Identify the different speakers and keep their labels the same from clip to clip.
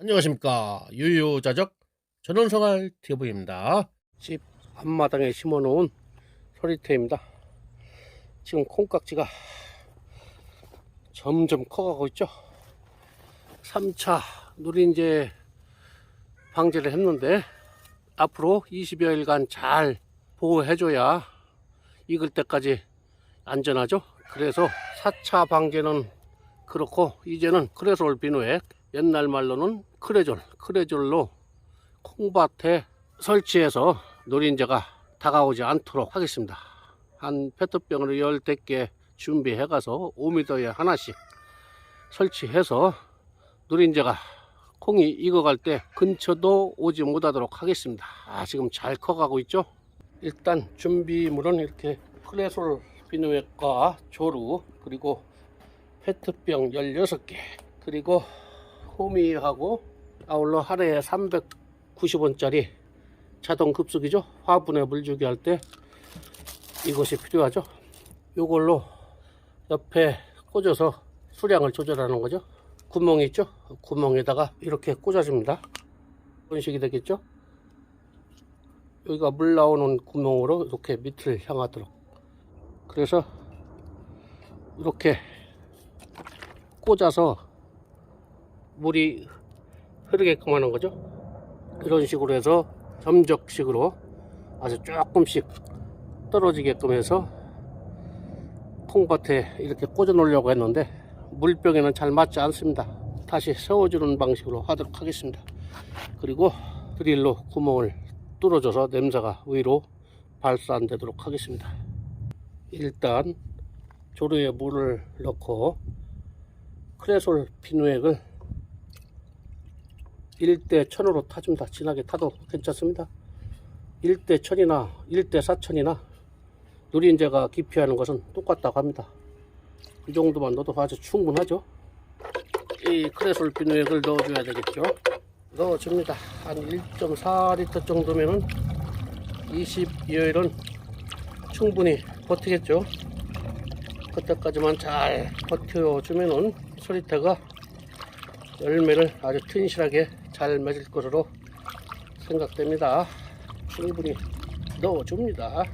Speaker 1: 안녕하십니까. 유유자적 전원생활 TV입니다. 집 앞마당에 심어놓은 소리태입니다. 지금 콩깍지가 점점 커가고 있죠? 3차 누린제 방제를 했는데 앞으로 20여일간 잘 보호해줘야 익을 때까지 안전하죠? 그래서 4차 방제는 그렇고 이제는 크레솔 비누액 옛날 말로는 크레졸 크레졸로 콩밭에 설치해서 노린재가 다가오지 않도록 하겠습니다. 한 페트병으로 열댓 개 준비해 가서 5m에 하나씩 설치해서 노린재가 콩이 익어갈 때 근처도 오지 못하도록 하겠습니다. 아 지금 잘 커가고 있죠? 일단 준비물은 이렇게 크레솔 비누액과 조루 그리고 페트병 16개 그리고 호미하고 아울러 하루에 390원짜리 자동 급속이죠? 화분에 물 주기 할 때 이것이 필요하죠? 이걸로 옆에 꽂아서 수량을 조절하는 거죠? 구멍이 있죠? 구멍에다가 이렇게 꽂아줍니다. 이런 식이 되겠죠? 여기가 물 나오는 구멍으로 이렇게 밑을 향하도록. 그래서 이렇게 꽂아서 물이 흐르게끔 하는 거죠. 이런 식으로 해서 점적식으로 아주 조금씩 떨어지게끔 해서 콩밭에 이렇게 꽂아 놓으려고 했는데 물병에는 잘 맞지 않습니다. 다시 세워주는 방식으로 하도록 하겠습니다. 그리고 드릴로 구멍을 뚫어줘서 냄새가 위로 발사 안 되도록 하겠습니다. 일단 조류에 물을 넣고 크레솔 비누액을 1대 1000으로 타줍니다. 진하게 타도 괜찮습니다. 1대 1000이나 1대 4000이나 누린재가 기피하는 것은 똑같다고 합니다. 이 정도만 넣어도 아주 충분하죠. 이 크레솔 비누액을 넣어줘야 되겠죠. 넣어줍니다. 한 1.4리터 정도면은 20여일은 충분히 버티겠죠. 그때까지만 잘 버텨주면은 소리태가 열매를 아주 튼실하게 잘 맺을 것으로 생각됩니다. 충분히 넣어줍니다.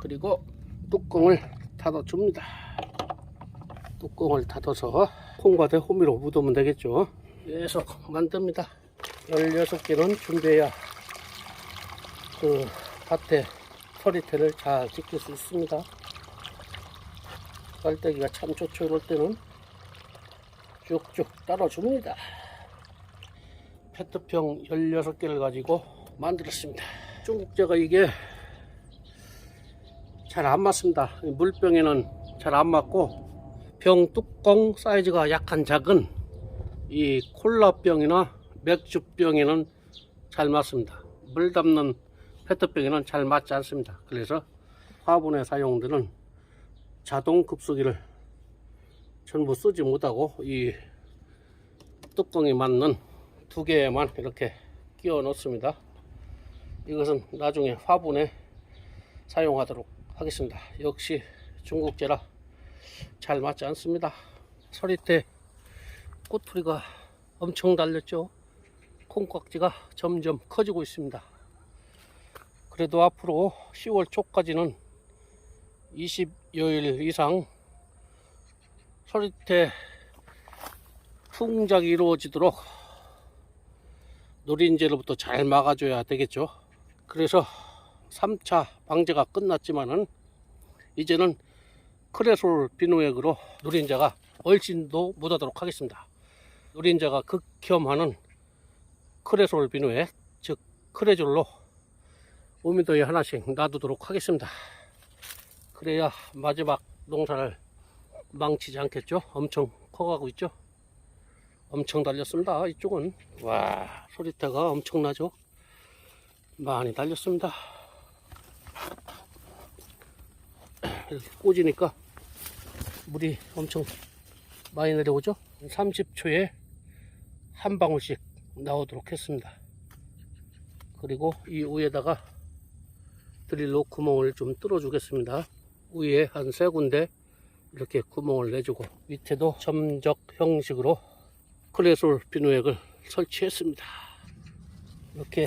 Speaker 1: 그리고 뚜껑을 닫아줍니다. 뚜껑을 닫아서 콩과 대 호미로 묻으면 되겠죠. 계속 만듭니다. 16개는 준비해야 그 밭에 소리태를 잘 지킬 수 있습니다. 깔때기가 참 좋죠. 이럴 때는 쭉쭉 따라줍니다. 페트병 16개를 가지고 만들었습니다. 중국제가 이게 잘 안 맞습니다. 물병에는 잘 안 맞고 병 뚜껑 사이즈가 약간 작은 이 콜라병이나 맥주병에는 잘 맞습니다. 물 담는 페트병에는 잘 맞지 않습니다. 그래서 화분에 사용되는 자동 급수기를 전부 쓰지 못하고 이 뚜껑이 맞는 두 개만 이렇게 끼워 넣습니다. 이것은 나중에 화분에 사용하도록 하겠습니다. 역시 중국제라 잘 맞지 않습니다. 서리태 꼬투리가 엄청 달렸죠. 콩깍지가 점점 커지고 있습니다. 그래도 앞으로 10월 초까지는 20여일 이상 소리태 풍작이 이루어지도록 노린재로부터 잘 막아줘야 되겠죠. 그래서 3차 방제가 끝났지만은 이제는 크레솔 비누액으로 노린재가 얼씬도 못하도록 하겠습니다. 노린재가 극혐하는 크레솔 비누액, 즉 크레졸로 5m에 하나씩 놔두도록 하겠습니다. 그래야 마지막 농사를 망치지 않겠죠? 엄청 커가고 있죠? 엄청 달렸습니다. 이쪽은. 와, 소리태가 엄청나죠? 많이 달렸습니다. 이렇게 꽂으니까 물이 엄청 많이 내려오죠? 30초에 한 방울씩 나오도록 했습니다. 그리고 이 위에다가 드릴로 구멍을 좀 뚫어 주겠습니다. 위에 한 세 군데 이렇게 구멍을 내주고 밑에도 점적 형식으로 클레솔 비누액을 설치했습니다. 이렇게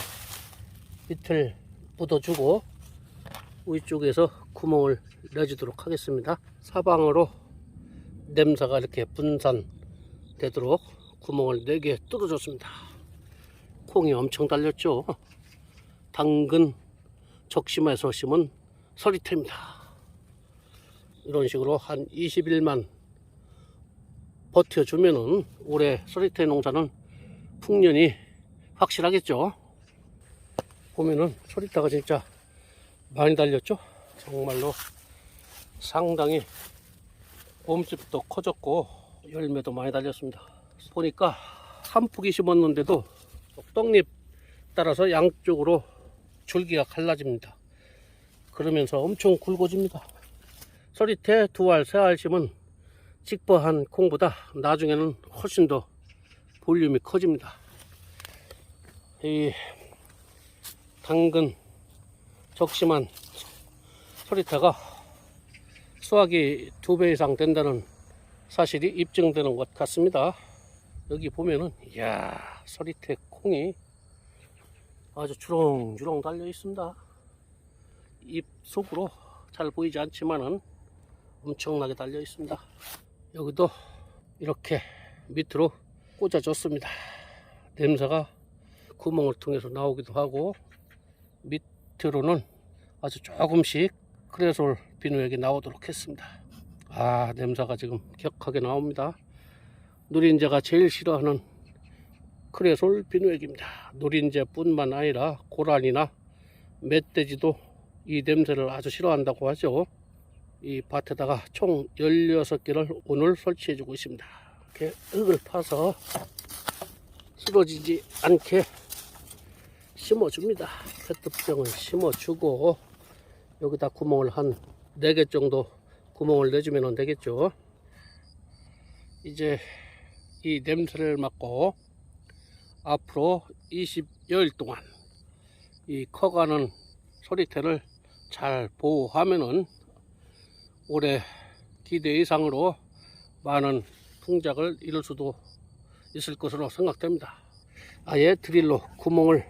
Speaker 1: 밑을 묻어주고 위쪽에서 구멍을 내주도록 하겠습니다. 사방으로 냄새가 이렇게 분산되도록 구멍을 4개 뚫어줬습니다. 콩이 엄청 달렸죠. 당근 적심에서 심은 서리태입니다. 이런 식으로 한 20일만 버텨주면은 올해 서리태 농사는 풍년이 확실하겠죠. 보면은 서리태가 진짜 많이 달렸죠. 정말로 상당히 봄집도 커졌고 열매도 많이 달렸습니다. 보니까 한 폭이 심었는데도 떡잎 따라서 양쪽으로 줄기가 갈라집니다. 그러면서 엄청 굵어집니다. 서리태 두 알, 세 알 심은 직버한 콩보다 나중에는 훨씬 더 볼륨이 커집니다. 이 당근 적심한 서리태가 수확이 두 배 이상 된다는 사실이 입증되는 것 같습니다. 여기 보면은 이야 서리태 콩이 아주 주렁주렁 달려 있습니다. 잎 속으로 잘 보이지 않지만은 엄청나게 달려 있습니다. 여기도 이렇게 밑으로 꽂아줬습니다. 냄새가 구멍을 통해서 나오기도 하고 밑으로는 아주 조금씩 크레솔 비누액이 나오도록 했습니다. 아 냄새가 지금 격하게 나옵니다. 누린재가 제일 싫어하는 크레솔 비누액입니다. 누린재뿐만 아니라 고란이나 멧돼지도 이 냄새를 아주 싫어한다고 하죠. 이 밭에다가 총 16개를 오늘 설치해 주고 있습니다. 이렇게 흙을 파서 쓰러지지 않게 심어줍니다. 페트병을 심어주고 여기다 구멍을 한 4개 정도 구멍을 내주면 되겠죠. 이제 이 냄새를 맡고 앞으로 20여일 동안 이 커가는 소리태를 잘 보호하면은 올해 기대 이상으로 많은 풍작을 이룰 수도 있을 것으로 생각됩니다. 아예 드릴로 구멍을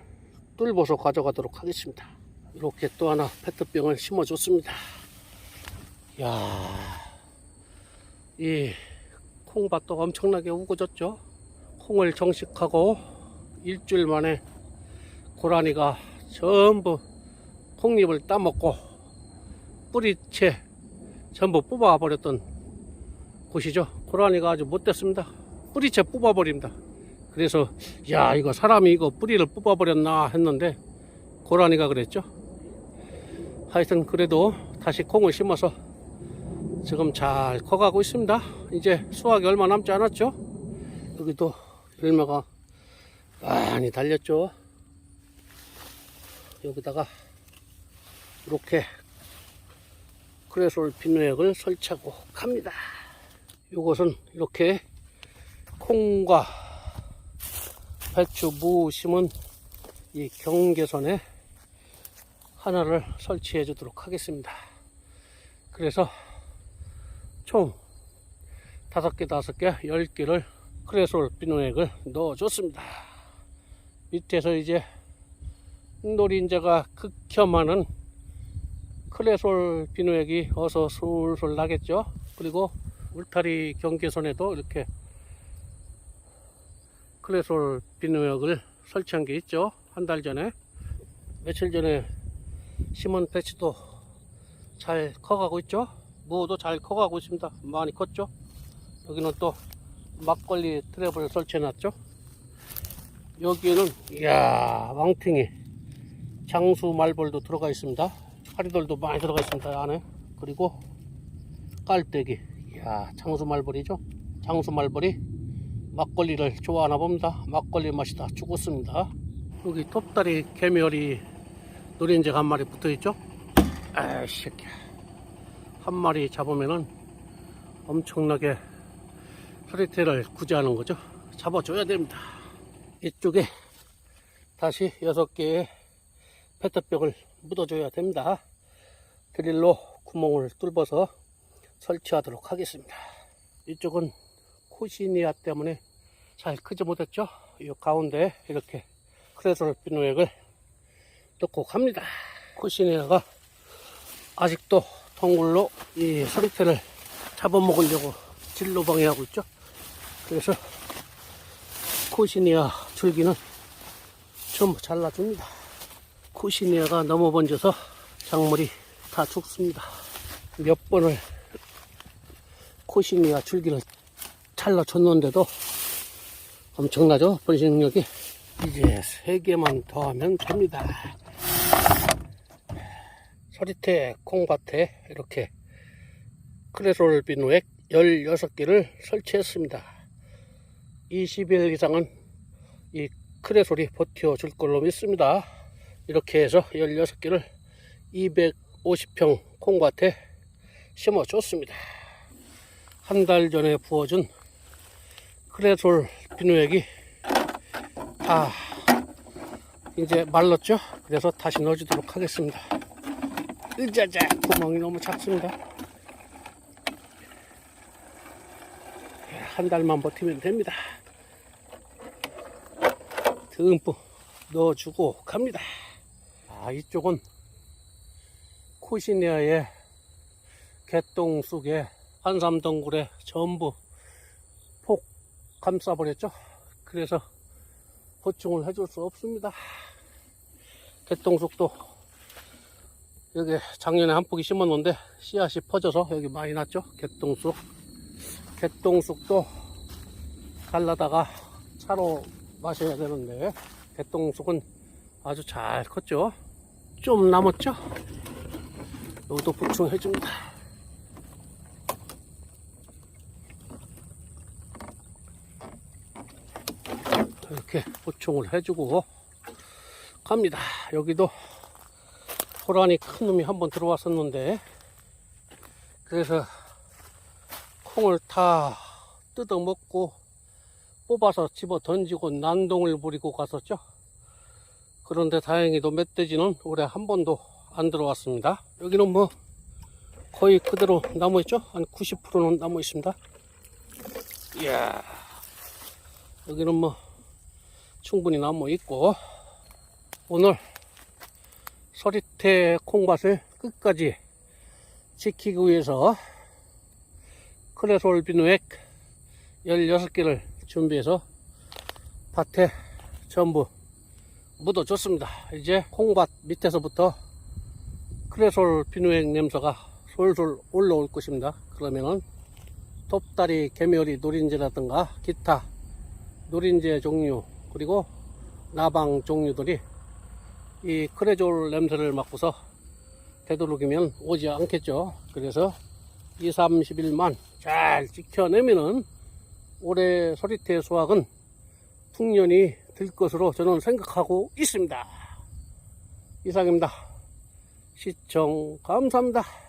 Speaker 1: 뚫어서 가져가도록 하겠습니다. 이렇게 또 하나 페트병을 심어줬습니다. 야, 이 콩밭도 엄청나게 우거졌죠. 콩을 정식하고 일주일 만에 고라니가 전부 콩잎을 따먹고 뿌리채 전부 뽑아버렸던 곳이죠. 고라니가 아주 못됐습니다. 뿌리채 뽑아버립니다. 그래서 야 이거 사람이 이거 뿌리를 뽑아버렸나 했는데 고라니가 그랬죠. 하여튼 그래도 다시 콩을 심어서 지금 잘 커가고 있습니다. 이제 수확이 얼마 남지 않았죠. 여기도 열매가 많이 달렸죠. 여기다가 이렇게 크레솔 비누액을 설치하고 갑니다. 이것은 이렇게 콩과 배추, 무 심은 이 경계선에 하나를 설치해 주도록 하겠습니다. 그래서 총 다섯 개, 다섯 개, 열 개를 크레솔 비누액을 넣어줬습니다. 밑에서 이제 노린자가 극혐하는 크레솔 비누액이 어서 술술 나겠죠. 그리고 울타리 경계선에도 이렇게 크레솔 비누액을 설치한 게 있죠. 한 달 전에 며칠 전에 심은 배치도 잘 커가고 있죠. 무도 잘 커가고 있습니다. 많이 컸죠. 여기는 또 막걸리 트랩을 설치해 놨죠. 여기는 이야 왕탱이 장수 말벌도 들어가 있습니다. 파리돌도 많이 들어가 있습니다. 안에 그리고 깔때기 이야 장수 말벌이죠. 장수 말벌이 막걸리를 좋아하나 봅니다. 막걸리 맛이 다 죽었습니다. 여기 톱다리 개미열이 노린재가 한 마리 붙어 있죠. 아이 새끼야. 한 마리 잡으면은 엄청나게 프리테를 구제하는 거죠. 잡아줘야 됩니다. 이쪽에 다시 여섯 개의 페트병을 묻어줘야 됩니다. 드릴로 구멍을 뚫어서 설치하도록 하겠습니다. 이쪽은 코시니아 때문에 잘 크지 못했죠. 이 가운데 이렇게 크레솔 비누액을 넣고 갑니다. 코시니아가 아직도 동굴로 이 상태를 잡아먹으려고 진로 방해하고 있죠. 그래서 코시니아 줄기는 전부 잘라줍니다. 코시니아가 넘어 번져서 작물이 다 죽습니다. 몇 번을 코시니아 줄기를 잘라줬는데도 엄청나죠? 번식력이. 이제 세 개만 더 하면 됩니다. 서리태 콩밭에 이렇게 크레솔 비누액 16개를 설치했습니다. 20일 이상은 이 크레솔이 버텨줄 걸로 믿습니다. 이렇게 해서 16개를 250평 콩밭에 심어줬습니다. 한 달 전에 부어준 크레솔 비누액이 다 이제 말랐죠? 그래서 다시 넣어주도록 하겠습니다. 으자자 구멍이 너무 작습니다. 한 달만 버티면 됩니다. 듬뿍 넣어주고 갑니다. 아, 이쪽은 코시니아의 개똥 속에 한삼덩굴에 전부 폭 감싸버렸죠. 그래서 보충을 해줄 수 없습니다. 개똥쑥도 여기 작년에 한 포기 심었는데 씨앗이 퍼져서 여기 많이 났죠. 개똥쑥. 개똥쑥도 갈라다가 차로 마셔야 되는데 개똥쑥은 아주 잘 컸죠. 좀 남았죠. 여기도 보충해 줍니다. 이렇게 보충을 해주고 갑니다. 여기도 호란이 큰 놈이 한번 들어왔었는데 그래서 콩을 다 뜯어먹고 뽑아서 집어 던지고 난동을 부리고 갔었죠. 그런데 다행히도 멧돼지는 올해 한 번도 안 들어왔습니다. 여기는 뭐 거의 그대로 남아 있죠. 한 90%는 남아 있습니다. 이야 여기는 뭐 충분히 남아 있고 오늘 서리태 콩밭을 끝까지 지키기 위해서 크레솔 비누액 16개를 준비해서 밭에 전부 묻어줬습니다. 이제 콩밭 밑에서부터 크레솔 비누액 냄새가 솔솔 올라올 것입니다. 그러면은 톱다리, 개멸이, 노린재라든가 기타 노린재 종류 그리고 나방 종류들이 이 크레졸 냄새를 맡고서 되도록이면 오지 않겠죠. 그래서 2, 30일만 잘 지켜내면은 올해 서리태 수확은 풍년이 들 것으로 저는 생각하고 있습니다. 이상입니다. 시청 감사합니다.